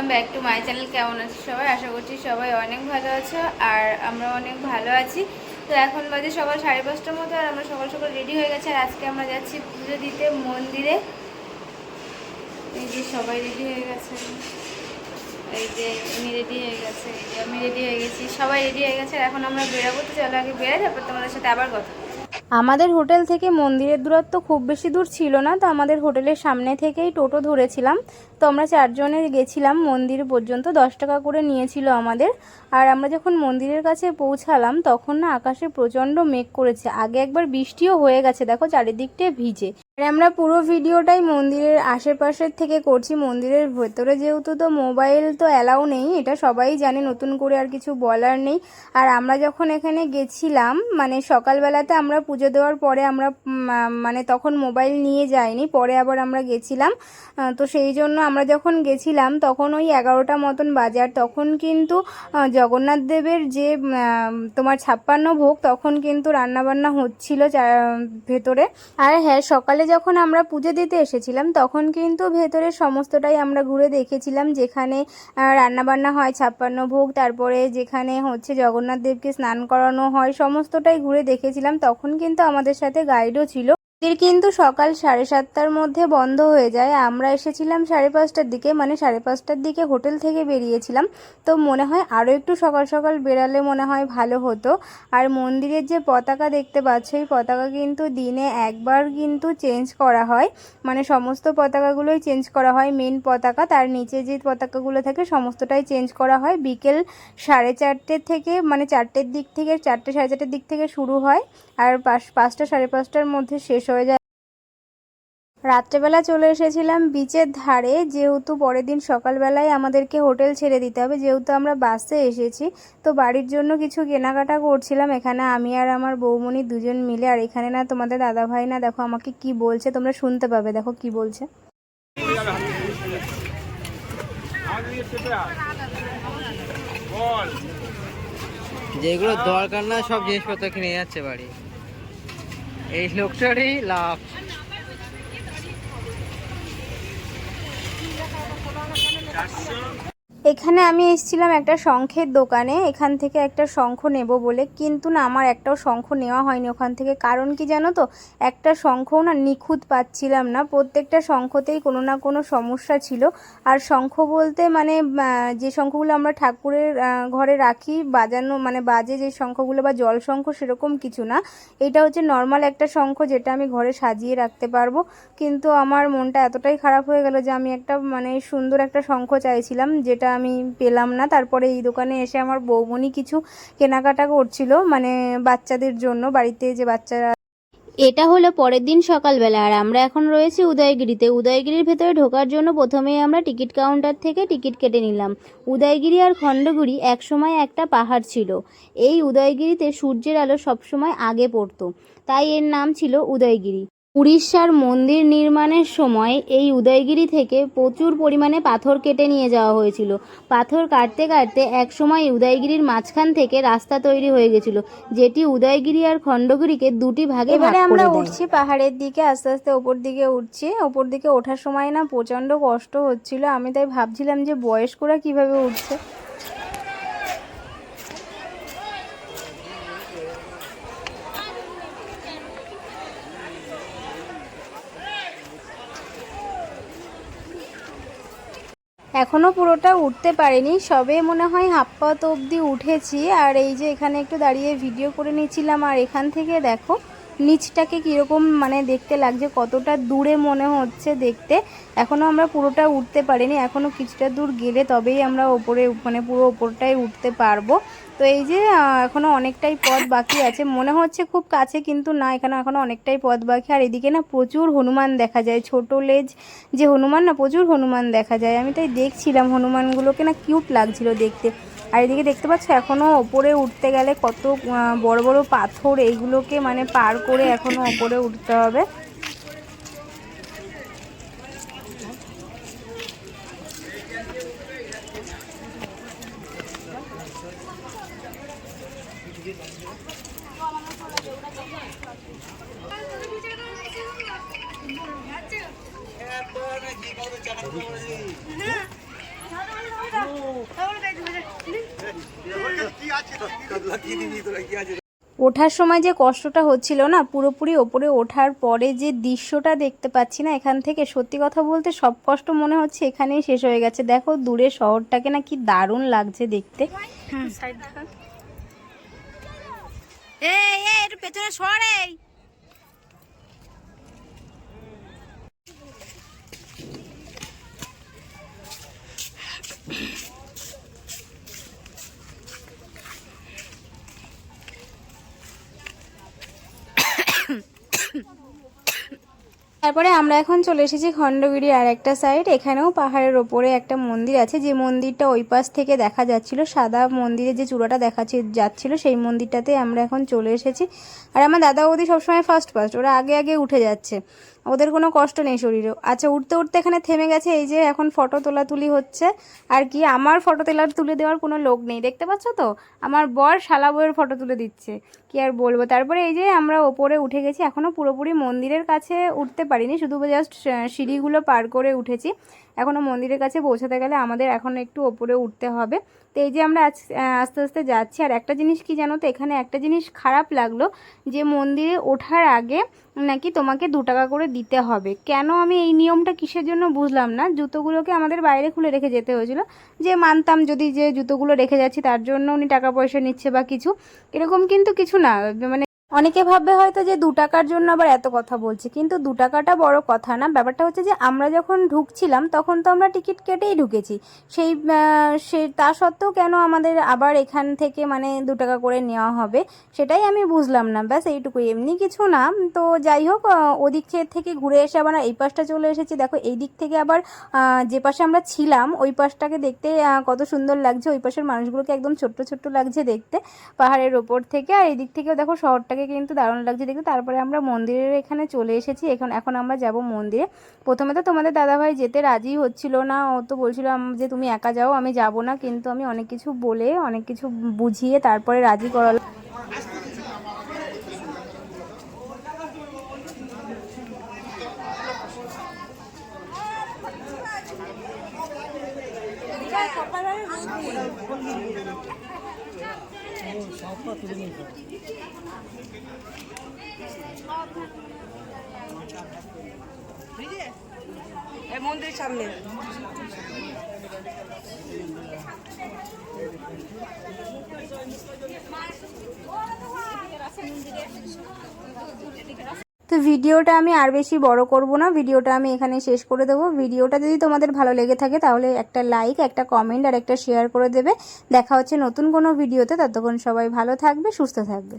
Welcome back to my channel. কেমন আছো সবাই? আশা করছি সবাই অনেক ভালো আছো আর আমরা অনেক ভালো আছি। তো এখন বাজে সকাল সাড়ে পাঁচটার মতো আর আমরা সকাল সকাল রেডি হয়ে গেছে। আর আজকে আমরা যাচ্ছি পুজো দিতে মন্দিরে। এই যে সবাই রেডি হয়ে গেছে। এই যে আমি রেডি হয়ে গেছে, এই যে আমি রেডি হয়ে গেছি। সবাই রেডি হয়ে গেছে। আর এখন আমরা বেরোবো। তো চলো আগে বেরোয় তারপর তোমাদের সাথে আবার কথা আমাদের হোটেল থেকে মন্দিরের দূরত্ব খুব বেশি দূর ছিল না, তো আমাদের হোটেলের সামনে থেকেই টোটো ধরেছিলাম। তো আমরা চারজনে গেছিলাম, মন্দির পর্যন্ত দশ টাকা করে নিয়েছিল আমাদের। আর আমরা যখন মন্দিরের কাছে পৌঁছালাম, তখন না আকাশে প্রচণ্ড মেঘ করেছে। আগে একবার বৃষ্টিও হয়ে গেছে, দেখো চারিদিকটা ভিজে। আর আমরা পুরো ভিডিওটাই মন্দিরের আশেপাশের থেকে করছি। মন্দিরের ভেতরে যেহেতু তো মোবাইল তো অ্যালাউ নেই, এটা সবাই জানে, নতুন করে আর কিছু বলার নেই। আর আমরা যখন এখানে গেছিলাম মানে সকালবেলাতে আমরা পুজো দেওয়ার পরে আমরা মানে তখন মোবাইল নিয়ে যাইনি, পরে আবার আমরা গেছিলাম। তো সেই জন্য আমরা যখন গেছিলাম, তখন ওই এগারোটা মতন বাজার তখন কিন্তু জগন্নাথ দেবের যে তোমার ছাপ্পান্ন ভোগ, তখন কিন্তু রান্নাবান্না হচ্ছিল ভেতরে। আর হ্যাঁ সকালে যখন আমরা পুজো দিতে এসেছিলাম, তখন কিন্তু ভেতরের সমস্তটাই আমরা ঘুরে দেখেছিলাম, যেখানে রান্নাবান্না হয়, ছাপ্পান্ন ভোগ, তারপরে যেখানে হচ্ছে জগন্নাথ দেবকে স্নান করানো হয়, সমস্তটাই ঘুরে দেখেছিলাম। তখন কিন্তু আমাদের সাথে গাইডও ছিল। মন্দির কিন্তু সকাল সাড়ে সাতটার মধ্যে বন্ধ হয়ে যায়। আমরা এসেছিলাম সাড়ে পাঁচটার দিকে মানে সাড়ে পাঁচটার দিকে হোটেল থেকে বেরিয়েছিলাম। তো মনে হয় আরও একটু সকাল সকাল বেরালে মনে হয় ভালো হতো। আর মন্দিরের যে পতাকা দেখতে পাচ্ছ, এই পতাকা কিন্তু দিনে একবার কিন্তু চেঞ্জ করা হয়। মানে সমস্ত পতাকাগুলোই চেঞ্জ করা হয় মেন পতাকা। তার নিচে যে পতাকাগুলো থাকে, সমস্তটাই চেঞ্জ করা হয়। বিকেল সাড়ে চারটে থেকে মানে চারটের দিক থেকে, চারটে সাড়ে চারটের দিক থেকে শুরু হয়। আর পাঁচ, পাঁচটা সাড়ে পাঁচটার মধ্যে শেষ হয়ে যায়। রাত্রেবেলা চলে এসেছিলাম বিচের ধারে। যেহেতু পরের দিন সকালবেলায় আমাদেরকে হোটেল ছেড়ে দিতে হবে, যেহেতু আমরা বাসে এসেছি, তো বাড়ির জন্য কিছু কেনাকাটা করছিলাম। এখানে আমি আর আমার বৌমণি দুজন মিলে, আর এখানে না তোমাদের দাদাভাই না, দেখো আমাকে কি বলছে, তোমরা শুনতে পাবে, দেখো কি বলছে। যেগুলো দরকার না, সব জিনিসপত্র কিনে যাচ্ছে বাড়ি। এই লোকটারই লাভ। এখানে আমি এসেছিলাম একটা শঙ্খের দোকানে, এখান থেকে একটা শঙ্খ নেব বলে। কিন্তু না, আমার একটাও শঙ্খ নেওয়া হয়নি ওখান থেকে। কারণ কি জানো তো, একটা শঙ্খও না নিখুঁত পাচ্ছিলাম না। প্রত্যেকটা শঙ্খতেই কোনো না কোনো সমস্যা ছিল। আর শঙ্খ বলতে মানে যে শঙ্খগুলো আমরা ঠাকুরের ঘরে রাখি, বাজানো মানে বাজে যে শঙ্খগুলো বা জল শঙ্খ সেরকম কিছু না। এটা হচ্ছে নর্মাল একটা শঙ্খ যেটা আমি ঘরে সাজিয়ে রাখতে পারব। কিন্তু আমার মনটা এতটাই খারাপ হয়ে গেল যে আমি একটা মানে সুন্দর একটা শঙ্খ চাইছিলাম, যেটা আমি পেলাম না। তারপরে এই দোকানে এসে আমার বৌমনি কিছু কেনাকাটা করছিল মানে বাচ্চাদের জন্য, বাড়িতে যে বাচ্চারা এটা হলো পরের দিন সকালবেলা, আর আমরা এখন রয়েছি উদয়গিরিতে। উদয়গিরির ভেতরে ঢোকার জন্য প্রথমেই আমরা টিকিট কাউন্টার থেকে টিকিট কেটে নিলাম। উদয়গিরি আর খণ্ডগিরি একসময় একটা পাহাড় ছিল। এই উদয়গিরিতে সূর্যের আলো সবসময় আগে পড়তো, তাই এর নাম ছিল উদয়গিরি। উড়িষ্যার মন্দির নির্মাণের সময় এই উদয়গিরি থেকে প্রচুর পরিমাণে পাথর কেটে নিয়ে যাওয়া হয়েছিল। পাথর কাটতে কাটতে একসময় উদয়গিরির মাঝখান থেকে রাস্তা তৈরি হয়ে গেছিল যেটি উদয়গিরি আর খণ্ডগিরিকে দুটি ভাগে এবারে আমরা উঠছি পাহাড়ের দিকে আস্তে আস্তে ওপর দিকে উঠছি। ওপর দিকে ওঠার সময় না প্রচণ্ড কষ্ট হচ্ছিল। আমি তাই ভাবছিলাম যে বয়স্করা কীভাবে উঠছে। এখনও পুরোটা উঠতে পারিনি, সবে মনে হয় হাফ পাত অবধি উঠেছি, আর এই যে এখানে একটু দাঁড়িয়ে ভিডিও করে নিয়েছিলাম, আর এখান থেকে দেখো নিচটাকে কীরকম মানে দেখতে লাগছে, কতটা দূরে মনে হচ্ছে দেখতে। এখনও আমরা পুরোটা উঠতে পারিনি এখনও কিছুটা দূর গেলে তবেই আমরা ওপরে মানে পুরো ওপরটাই উঠতে পারব। তো এই যে এখনও অনেকটাই পথ বাকি আছে। মনে হচ্ছে খুব কাছে, কিন্তু না, এখানে, এখনও অনেকটাই পথ বাকি। আর এদিকে না, প্রচুর হনুমান দেখা যায়। ছোট লেজ, যে হনুমান না, প্রচুর হনুমান দেখা যায়। আমি তাই দেখছিলাম, হনুমানগুলোকে না কিউট লাগছিল দেখতে। আর এদিকে দেখতে পাচ্ছ, এখনও ওপরে উঠতে গেলে কত বড় বড় পাথর, এইগুলোকে মানে পার করে এখনও ওপরে উঠতে হবে। ওঠার সময় যে কষ্টটা হচ্ছিল না, পুরোপুরি ওপরে ওঠার পরে যে দৃশ্যটা দেখতে পাচ্ছি না এখান থেকে, সত্যি কথা বলতে সব কষ্ট মনে হচ্ছে এখানেই শেষ হয়ে গেছে। দেখো, দূরে শহরটাকে না কি দারুণ লাগছে দেখতে। হ্যাঁ, এই একটু পেছনে সর এই। তারপরে আমরা এখন চলে এসেছি খণ্ডগিরি আর একটা সাইড এখানেও পাহাড়ের ওপরে একটা মন্দির আছে। যে মন্দিরটা ওই পাশ থেকে দেখা যাচ্ছিল, সাদা মন্দিরে যে চূড়াটা দেখা যাচ্ছিল, সেই মন্দিরটাতে আমরা এখন চলে এসেছি। আর আমার দাদা বৌদি সবসময় ফার্স্ট ফার্স্ট ওরা আগে আগে উঠে যাচ্ছে। ওদের কোনো কষ্ট নেই শরীরেও। আচ্ছা উঠতে উঠতে এখানে থেমে গেছে, এই যে এখন ফটো তোলা তুলি হচ্ছে। আর কি, আমার ফটো তোলা তুলে দেওয়ার কোনো লোক নেই, দেখতে পাচ্ছ তো? আমার বর শালা বইয়ের ফটো তুলে দিচ্ছে, কি আর বলব? তারপরে এই যে আমরা ওপরে উঠে গেছি এখনও পুরোপুরি মন্দিরের কাছে উঠতে পারিনি, শুধু জাস্ট সিঁড়িগুলো পার করে উঠেছি। এখনও মন্দিরের কাছে পৌঁছাতে গেলে আমাদের এখন একটু ওপরে উঠতে হবে। তো এই যে আমরা আস্তে আস্তে যাচ্ছি, আর একটা জিনিস কি জানো তো, এখানে একটা জিনিস খারাপ লাগল, যে মন্দিরে ওঠার আগে নাকি তোমাকে দু টাকা করে দিতে হবে। কেন আমি এই নিয়মটা কিসের জন্য বুঝলাম না? জুতোগুলোকে আমাদের বাইরে খুলে রেখে যেতে হয়েছিল। যে মানতাম যদি যে জুতোগুলো রেখে যাচ্ছি তার জন্য উনি টাকা পয়সা নিচ্ছে বা কিছু। এরকম কিন্তু কিছু না। মানে অনেকে ভাববে হয়তো যে দু টাকার জন্য আবার এত কথা বলছি, কিন্তু দু টাকাটা বড় কথা না। ব্যাপারটা হচ্ছে যে আমরা যখন ঢুকছিলাম, তখন তো আমরা টিকিট কেটেই ঢুকেছি। সেই সে, তা সত্ত্বেও কেন আমাদের আবার এখান থেকে মানে দু টাকা করে নেওয়া হবে, সেটাই আমি বুঝলাম না। ব্যাস, এইটুকুই। এমনি কিছু না। তো যাই হোক ওদিক থেকে ঘুরে এসে আবার এই পাশটা চলে এসেছি। দেখো, এই দিক থেকে আবার যে পাশে আমরা ছিলাম, ওই পাশটাকে দেখতে কত সুন্দর লাগছে। ওই পাশের মানুষগুলোকে একদম ছোট্ট ছোট্ট লাগছে দেখতে, পাহাড়ের ওপর থেকে। আর এই দিক থেকেও দেখো, শহরটাকে কিন্তু দারুণ লাগছে দেখতে। তারপরে আমরা মন্দিরের এখানে চলে এসেছি। এখন এখন আমরা যাব মন্দিরে। প্রথমে তো তোমাদের দাদাভাই যেতে রাজি হচ্ছিল না। ও তো বলছিল যে তুমি একা যাও, আমি যাব না। কিন্তু আমি অনেক কিছু বলে, অনেক কিছু বুঝিয়ে তারপরে রাজি করালাম সামনে। তো ভিডিওটা আমি আর বেশি বড় করব না, ভিডিওটা আমি এখানে শেষ করে দেবো। ভিডিওটা যদি তোমাদের ভালো লেগে থাকে, তাহলে একটা লাইক একটা কমেন্ট আর একটা শেয়ার করে দেবে। দেখা হচ্ছে নতুন কোনো ভিডিওতে, ততক্ষণ সবাই ভালো থাকবে, সুস্থ থাকবে।